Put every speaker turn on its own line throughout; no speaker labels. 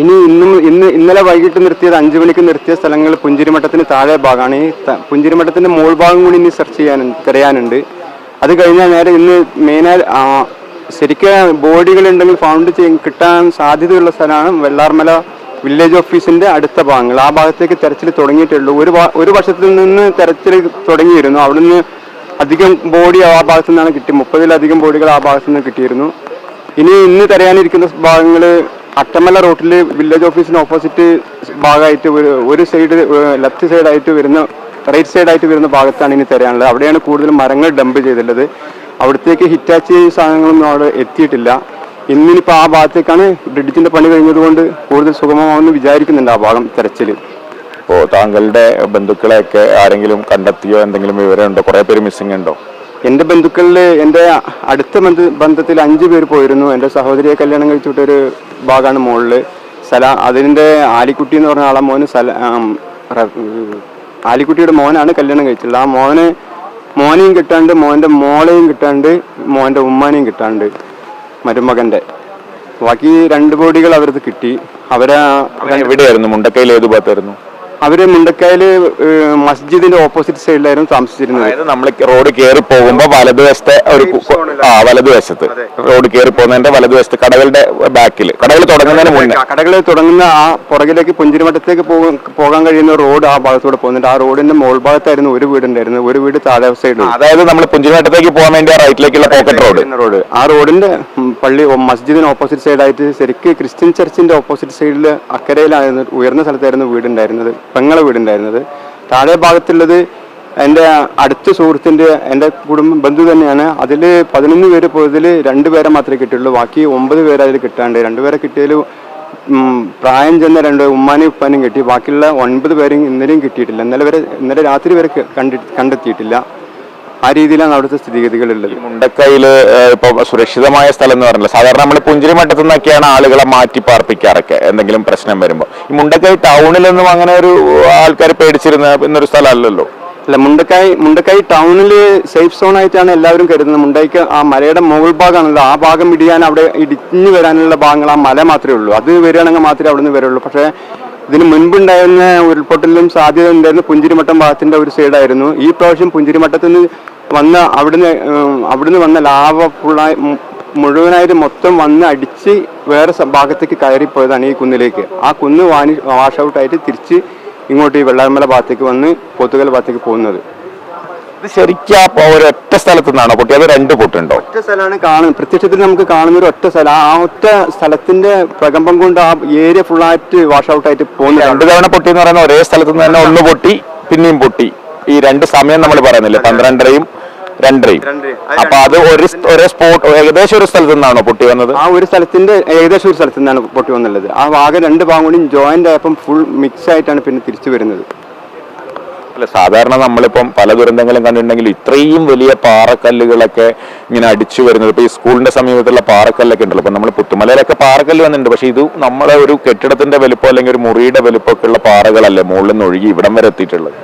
ഇനി ഇന്നും ഇന്ന് ഇന്നലെ വൈകിട്ട് നിർത്തിയത് അഞ്ചു മണിക്ക് നിർത്തിയ സ്ഥലങ്ങൾ പുഞ്ചിരിമട്ടത്തിന് താഴെ ഭാഗമാണ്. ഈ പുഞ്ചിരിമട്ടത്തിന്റെ മോൾ ഭാഗം കൂടി ഇനി സെർച്ച് ചെയ്യാൻ തിരയാനുണ്ട്. അത് കഴിഞ്ഞാൽ നേരെ ഇന്ന് മെയിനായി ശരിക്കും ബോഡികൾ ഉണ്ടെങ്കിൽ ഫൗണ്ട് ചെയ്യാൻ കിട്ടാൻ സാധ്യതയുള്ള സ്ഥലമാണ് വെള്ളാർമല വില്ലേജ് ഓഫീസിന്റെ അടുത്ത ഭാഗങ്ങൾ. ആ ഭാഗത്തേക്ക് തെരച്ചിൽ തുടങ്ങിയിട്ടുള്ളൂ. ഒരു ഒരു വർഷത്തിൽ നിന്ന് തെരച്ചിൽ തുടങ്ങിയിരുന്നു. അവിടെ നിന്ന് അധികം ബോഡി ആ ഭാഗത്തു നിന്നാണ് കിട്ടി. മുപ്പതിലധികം ബോഡികൾ ആ ഭാഗത്തു നിന്ന് കിട്ടിയിരുന്നു. ഇനി ഇന്ന് തിരയാനിരിക്കുന്ന ഭാഗങ്ങൾ അട്ടമല റോട്ടിൽ വില്ലേജ് ഓഫീസിന് ഓപ്പോസിറ്റ് ഭാഗമായിട്ട് ഒരു സൈഡ് ലെഫ്റ്റ് സൈഡായിട്ട് വരുന്ന റൈറ്റ് സൈഡായിട്ട് വരുന്ന ഭാഗത്താണ് ഇനി തരാനുള്ളത് അവിടെയാണ് കൂടുതൽ മരങ്ങൾ ഡംപ് ചെയ്തിട്ടുള്ളത്. അവിടത്തേക്ക് ഹിറ്റാച്ചി സാധനങ്ങളൊന്നും അവിടെ എത്തിയിട്ടില്ല. ഇന്നിനിപ്പോൾ ആ ഭാഗത്തേക്കാണ് ബ്രിഡ്ജിന്റെ പണി കഴിഞ്ഞതുകൊണ്ട് കൂടുതൽ സുഗമമാണെന്ന് വിചാരിക്കുന്നുണ്ട് ആ ഭാഗം തെരച്ചിൽ
ഇപ്പോ താങ്കളുടെ ബന്ധുക്കളെയൊക്കെ ആരെങ്കിലും കണ്ടെത്തിയോ എന്തെങ്കിലും വിവരമുണ്ടോ? കുറേ പേര് മിസ്സിംഗ് ഉണ്ടോ?
എന്റെ ബന്ധുക്കളിൽ എന്റെ അടുത്ത ബന്ധു ബന്ധത്തിൽ അഞ്ച് പേര് പോയിരുന്നു. എന്റെ സഹോദരിയെ കല്യാണം കഴിച്ചിട്ടൊരു ഭാഗമാണ് മുകളിൽ സ്ഥല അതിന്റെ ആലിക്കുട്ടി എന്ന് പറഞ്ഞ ആളെ മോന് സല ആലിക്കുട്ടിയുടെ മോനാണ് കല്യാണം കഴിച്ചിട്ടുള്ളത്. ആ മോനെ മോനെയും കിട്ടാണ്ട് മോന്റെ മോളെയും കിട്ടാണ്ട് മോന്റെ ഉമ്മാനെയും കിട്ടാണ്ട് മരുമകന്റെ ബാക്കി രണ്ട് ബോഡികൾ അവരത് കിട്ടി. അവരെ
എവിടെയായിരുന്നു മുണ്ടക്കയിൽ ഏത് ഭാഗത്തായിരുന്നു?
അവർ മുണ്ടക്കായൽ മസ്ജിദിന്റെ ഓപ്പോസിറ്റ് സൈഡിലായിരുന്നു താമസിച്ചിരുന്നത്.
അതായത് നമ്മൾ റോഡ് കയറി പോകുമ്പോ വലതുവശത്തെ ഒരു ആ വലതുവശത്ത്. റോഡ് കയറി പോകുന്നതിന്റെ വലതുവശത്ത് കടകളുടെ ബാക്കിൽ കടകൾ തുടങ്ങുന്നതിന് മുന്നേ.
കടകൾ തുടങ്ങുന്ന ആ പുറകിലേക്ക് പുഞ്ചിരിമട്ടത്തേക്ക് പോകും- പോകാൻ കഴിയുന്ന റോഡ് ആ ഭാഗത്തൂടെ പോകുന്നുണ്ട്. ആ റോഡിന്റെ മോൾ ഭാഗത്തായിരുന്നു ഒരു വീടുണ്ടായിരുന്നു ഒരു വീട് താഴെ സൈഡ്
അതായത് നമ്മൾ പുഞ്ചിരിമട്ടത്തേക്ക് പോകാൻ വേണ്ടി ആ റൈറ്റിലേക്കുള്ള പോക്കറ്റ് റോഡ്
റോഡ്. ആ റോഡിന്റെ പള്ളി മസ്ജിദിന് ഓപ്പോസിറ്റ് സൈഡായിട്ട് ശരിക്ക് ക്രിസ്ത്യൻ ചർച്ചിന്റെ ഓപ്പോസിറ്റ് സൈഡിൽ അക്കരയിലായിരുന്നു ഉയർന്ന സ്ഥലത്തായിരുന്നു വീടുണ്ടായിരുന്നത്. പെങ്ങളെ വീടുണ്ടായിരുന്നത്. താഴെ ഭാഗത്തുള്ളത് എന്റെ അടുത്ത സുഹൃത്തിന്റെ എന്റെ കുടുംബ ബന്ധു തന്നെയാണ്. അതിൽ പതിനൊന്ന് പേര് പോയതിൽ രണ്ട് പേരെ മാത്രമേ കിട്ടിയുള്ളൂ. ബാക്കി ഒമ്പത് പേരെ അതിൽ കിട്ടാണ്ട്. രണ്ടുപേരെ കിട്ടിയതിൽ പ്രായം ചെന്ന രണ്ട് ഉമ്മാനും ഉപ്പാനും കിട്ടി. ബാക്കിയുള്ള ഒൻപത് പേരും ഇന്നലെയും കിട്ടിയിട്ടില്ല. ഇന്നലെ വരെ ഇന്നലെ രാത്രി വരെ കണ്ടി കണ്ടെത്തിയിട്ടില്ല. ആ രീതിയിലാണ് അവിടുത്തെ സ്ഥിതിഗതികൾ ഉള്ളത്.
മുണ്ടക്കയിൽ ഇപ്പൊ സുരക്ഷിതമായ സ്ഥലം എന്ന് പറഞ്ഞില്ല. സാധാരണ നമ്മൾ പുഞ്ചിരി മട്ടത്തു നിന്നൊക്കെയാണ് ആളുകളെ മാറ്റി പാർപ്പിക്കാറൊക്കെ എന്തെങ്കിലും പ്രശ്നം വരുമ്പോൾ ഈ മുണ്ടക്കൈ ടൗണിലൊന്നും അങ്ങനെ ഒരു ആൾക്കാർ പേടിച്ചിരുന്ന എന്നൊരു സ്ഥലമല്ലല്ലോ
അല്ല മുണ്ടക്കായ് മുണ്ടക്കായ് ടൗണിൽ സേഫ് സോൺ ആയിട്ടാണ് എല്ലാവരും കരുതുന്നത്. മുണ്ടൈക്ക് ആ മലയുടെ മുകൾ ഭാഗമാണല്ലോ. ആ ഭാഗം ഇടിയാൻ അവിടെ ഇടിഞ്ഞു വരാനുള്ള ഭാഗങ്ങൾ ആ മല മാത്രമേ ഉള്ളൂ. അത് വരികയാണെങ്കിൽ മാത്രമേ അവിടെ നിന്ന് വരുള്ളൂ പക്ഷേ ഇതിന് മുൻപുണ്ടായിരുന്ന ഉരുൾപൊട്ടലിലും സാധ്യത ഉണ്ടായിരുന്ന പുഞ്ചിരിമട്ടം ഭാഗത്തിന്റെ ഒരു സൈഡായിരുന്നു ഈ പ്രാവശ്യം പുഞ്ചിരിമട്ടത്തിൽ നിന്ന് വന്ന അവിടുന്ന് അവിടുന്ന് വന്ന ലാവ ഫുള്ളായി മുഴുവനായിട്ട് മൊത്തം വന്ന് അടിച്ച് വേറെ ഭാഗത്തേക്ക് കയറിപ്പോയതാണ് ഈ കുന്നിലേക്ക്. ആ കുന്ന് വാനി വാഷ് ഔട്ട് ആയിട്ട് തിരിച്ച് ഇങ്ങോട്ട് ഈ വെള്ളാർമല ഭാഗത്തേക്ക് വന്ന് പോത്തുകൽ ഭാഗത്തേക്ക് പോകുന്നത്.
ഇത് ശരിക്കും ആ ഒരൊറ്റ സ്ഥലത്തു നിന്നാണോ പൊട്ടി അത് രണ്ട് പൊട്ടുണ്ടോ?
ഒറ്റ സ്ഥലമാണ് കാണുന്നത്. പ്രത്യക്ഷത്തിൽ നമുക്ക് കാണുന്ന ഒരു ഒറ്റ സ്ഥലം. ആ ഒറ്റ സ്ഥലത്തിന്റെ പ്രകമ്പം കൊണ്ട് ആ ഏരിയ ഫുള്ളായിട്ട് വാഷ് ഔട്ട് ആയിട്ട്
രണ്ട് തവണ പൊട്ടി എന്ന് പറയുന്ന ഒരേ സ്ഥലത്ത് നിന്ന് തന്നെ ഒന്ന് പൊട്ടി പിന്നെയും പൊട്ടി. ഈ രണ്ട് സമയം നമ്മൾ പറയുന്നില്ലേ? പന്ത്രണ്ടരയും രണ്ടരയും. അപ്പൊ അത് ഒരു ഒരേ സ്പോട്ട് ഏകദേശം ഒരു സ്ഥലത്ത് നിന്നാണോ പൊട്ടി വന്നത്?
ആ ഒരു സ്ഥലത്തിന്റെ ഏകദേശം ഒരു സ്ഥലത്ത് നിന്നാണ് പൊട്ടി വന്നുള്ളത്. ആ വാഗ രണ്ട് ഭാഗം കൂടി ജോയിന്റ് ആയപ്പം ഫുൾ മിക്സ് ആയിട്ടാണ് പിന്നെ തിരിച്ചു വരുന്നത്.
അല്ല സാധാരണ നമ്മളിപ്പം പല ദുരന്തങ്ങളും കണ്ടിട്ടുണ്ടെങ്കിൽ ഇത്രയും വലിയ പാറക്കല്ലുകളൊക്കെ ഇങ്ങനെ അടിച്ചു വരുന്നത്. ഇപ്പൊ ഈ സ്കൂളിന്റെ സമീപത്തുള്ള പാറക്കല്ലൊക്കെ ഉണ്ടല്ലോ. ഇപ്പൊ നമ്മൾ പുത്തുമലയിലൊക്കെ പാറക്കല്ല് വന്നിട്ടുണ്ട്. പക്ഷെ ഇത് നമ്മളെ ഒരു കെട്ടിടത്തിന്റെ വലുപ്പം അല്ലെങ്കിൽ ഒരു മുറിയുടെ വലുപ്പമൊക്കെ ഉള്ള പാറകളല്ലേ മുകളിൽ നിന്ന് ഒഴുകി ഇവിടം വരെ എത്തിയിട്ടുള്ളത്?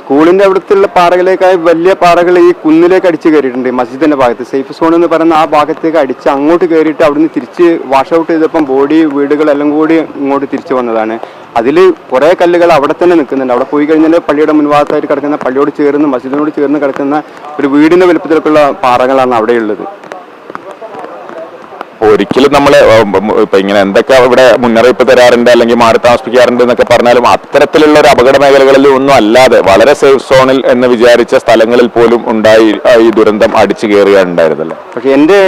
സ്കൂളിന്റെ അവിടുത്തെ പാറകളേക്കായി വലിയ പാറകൾ ഈ കുന്നിലേക്ക് അടിച്ച് കയറിയിട്ടുണ്ട്. മസ്ജിദിന്റെ ഭാഗത്ത്. സേഫ് സോൺ എന്ന് പറയുന്ന ആ ഭാഗത്തേക്ക് അടിച്ച് അങ്ങോട്ട് കയറിയിട്ട് അവിടുന്ന് തിരിച്ച് വാഷ് ഔട്ട് ചെയ്തപ്പം ബോഡി വീടുകളെല്ലാം കൂടി ഇങ്ങോട്ട് തിരിച്ചു വന്നതാണ്. അതിൽ കുറേ കല്ലുകൾ അവിടെ തന്നെ നിൽക്കുന്നുണ്ട്. അവിടെ പോയി കഴിഞ്ഞാൽ പള്ളിയുടെ മുൻഭാഗത്തായിട്ട് കിടക്കുന്ന പള്ളിയോട് ചേർന്ന് മസ്ജിദിനോട് ചേർന്ന് കിടക്കുന്ന ഒരു വീടിന്റെ വലുപ്പത്തിലൊക്കെയുള്ള പാറകളാണ് അവിടെയുള്ളത്.
ഒരിക്കലും നമ്മൾ ഇപ്പൊ ഇങ്ങനെ എന്തൊക്കെ ഇവിടെ മുന്നറിയിപ്പ് തരാറുണ്ട് അല്ലെങ്കിൽ മാറി താമസിപ്പിക്കാറുണ്ട് എന്നൊക്കെ പറഞ്ഞാലും അത്തരത്തിലുള്ള ഒരു അപകട മേഖലകളിൽ ഒന്നും അല്ലാതെ വളരെ സേഫ് സോണിൽ എന്ന് വിചാരിച്ച സ്ഥലങ്ങളിൽ പോലും ഉണ്ടായി ഈ ദുരന്തം അടിച്ചു കയറുകയുണ്ടായിരുന്നല്ലോ
പക്ഷെ എന്റെ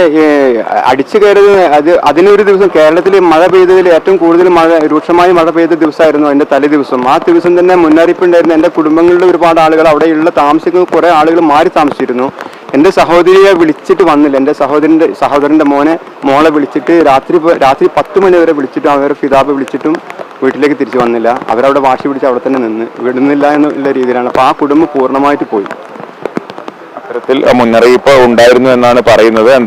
അടിച്ചു കയറിയത് അത് അതിനൊരു ദിവസം കേരളത്തിൽ മഴ പെയ്തതിൽ ഏറ്റവും കൂടുതൽ മഴ രൂക്ഷമായി മഴ പെയ്ത ദിവസമായിരുന്നു എന്റെ തലേ ദിവസം. ആ ദിവസം തന്നെ മുന്നറിയിപ്പ് ഉണ്ടായിരുന്നു എന്റെ കുടുംബങ്ങളിലെ ഒരുപാട് ആളുകൾ അവിടെയുള്ള താമസിക്കുന്ന കുറെ ആളുകൾ മാറി താമസിച്ചിരുന്നു. എന്റെ സഹോദരിയെ വിളിച്ചിട്ട് വന്നില്ല. എന്റെ സഹോദരന്റെ സഹോദരന്റെ മോനെ മോളെ വിളിച്ചിട്ട് രാത്രി രാത്രി പത്ത് മണി വരെ വിളിച്ചിട്ടും അവരെ പിതാവ് വിളിച്ചിട്ടും വീട്ടിലേക്ക് തിരിച്ചു വന്നില്ല. അവരവിടെ വാശി പിടിച്ച് അവിടെ തന്നെ നിന്ന്. വിടുന്നില്ല എന്നുള്ള രീതിയിലാണ്. അപ്പോൾ ആ കുടുംബം പൂർണമായിട്ട് പോയി.
അത്തരത്തിൽ മുന്നറിയിപ്പ് ഉണ്ടായിരുന്നു എന്നാണ് പറയുന്നത്.